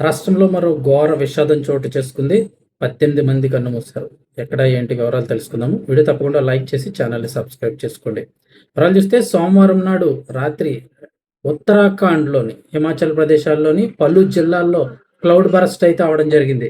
రాష్ట్రంలో మరో ఘోర విషాదం చోటు చేసుకుంది. పద్దెనిమిది మంది కన్నుమూశారు ఎక్కడ ఏంటి వివరాలు తెలుసుకుందాము. వీడియో తప్పకుండా లైక్ చేసి ఛానల్ని సబ్స్క్రైబ్ చేసుకోండి. వివరాలు చూస్తే సోమవారం నాడు రాత్రి ఉత్తరాఖండ్లోని హిమాచల్ ప్రదేశాల్లోని పలు జిల్లాల్లో క్లౌడ్ బరస్ట్ అయితే అవడం జరిగింది.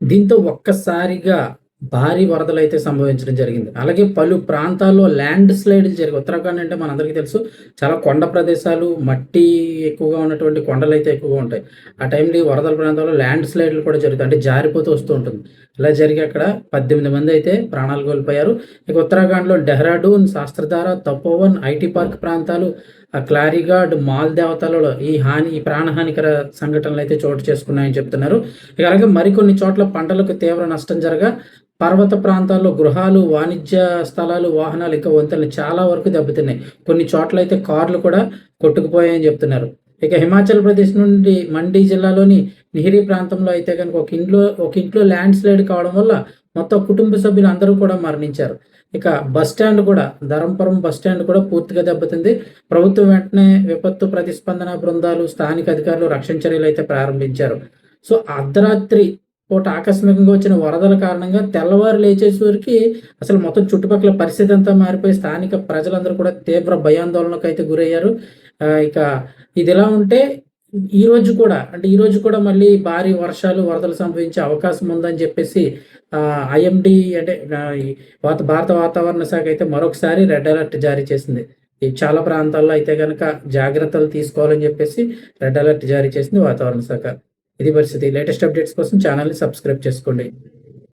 దీంతో ఒక్కసారిగా భారీ వరదలు అయితే సంభవించడం జరిగింది. అలాగే పలు ప్రాంతాల్లో ల్యాండ్ స్లైడ్లు జరిగి ఉత్తరాఖండ్ అంటే మనందరికీ తెలుసు చాలా కొండ ప్రదేశాలు మట్టి ఎక్కువగా ఉన్నటువంటి కొండలు అయితే ఎక్కువగా ఉంటాయి. ఆ టైంలో ఈ వరదల ప్రాంతాల్లో ల్యాండ్ స్లైడ్లు కూడా జరుగుతాయి. అంటే జారిపోతూ వస్తూ ఉంటుంది. ఇలా జరిగి అక్కడ పద్దెనిమిది మంది అయితే ప్రాణాలు కోల్పోయారు. ఇక ఉత్తరాఖండ్లో డెహ్రాడూన్ శాస్త్రధార తపోవన్ ఐటీ పార్క్ ప్రాంతాలు ఆ క్లారిగాడ్ మాల్ దేవతలలో ఈ హాని ఈ ప్రాణహానికర సంఘటనలు అయితే చోటు చేసుకున్నాయని చెప్తున్నారు. ఇక అలాగే మరికొన్ని చోట్ల పంటలకు తీవ్ర నష్టం జరగా పర్వత ప్రాంతాల్లో గృహాలు వాణిజ్య స్థలాలు వాహనాలు ఇంకా వంతెనలు చాలా వరకు దెబ్బతిన్నాయి. కొన్ని చోట్ల అయితే కార్లు కూడా కొట్టుకుపోయాయని చెప్తున్నారు. ఇక హిమాచల్ ప్రదేశ్ నుండి మండి జిల్లాలోని నిహిరి ప్రాంతంలో అయితే కనుక ఒక ఇంట్లో ఒక ఇంట్లో ల్యాండ్ స్లైడ్ కావడం వల్ల మొత్తం కుటుంబ సభ్యులు అందరూ కూడా మరణించారు. ఇక బస్ స్టాండ్ కూడా ధరంపురం బస్ స్టాండ్ కూడా పూర్తిగా దెబ్బతింది. ప్రభుత్వం వెంటనే విపత్తు ప్రతిస్పందన బృందాలు స్థానిక అధికారులు రక్షణ చర్యలు అయితే ప్రారంభించారు. సో అర్ధరాత్రి పూట ఆకస్మికంగా వచ్చిన వరదల కారణంగా తెల్లవారు లేచేసరికి అసలు మొత్తం చుట్టుపక్కల పరిస్థితి అంతా మారిపోయి స్థానిక ప్రజలందరూ కూడా తీవ్ర భయాందోళనకు అయితే గురయ్యారు. ఇక ఇది ఎలా ఉంటే ఈ రోజు కూడా అంటే ఈ రోజు కూడా మళ్ళీ భారీ వర్షాలు వరదలు సంభవించే అవకాశం ఉందని చెప్పేసి ఐఎండి అంటే భారత వాతావరణ శాఖ అయితే మరొకసారి రెడ్ అలర్ట్ జారీ చేసింది. చాలా ప్రాంతాల్లో అయితే కనుక జాగ్రత్తలు తీసుకోవాలని చెప్పేసి రెడ్ అలర్ట్ జారీ చేసింది వాతావరణ శాఖ. ఇది పరిస్థితి. లేటెస్ట్ అప్డేట్స్ కోసం ఛానల్ని సబ్స్క్రైబ్ చేసుకోండి.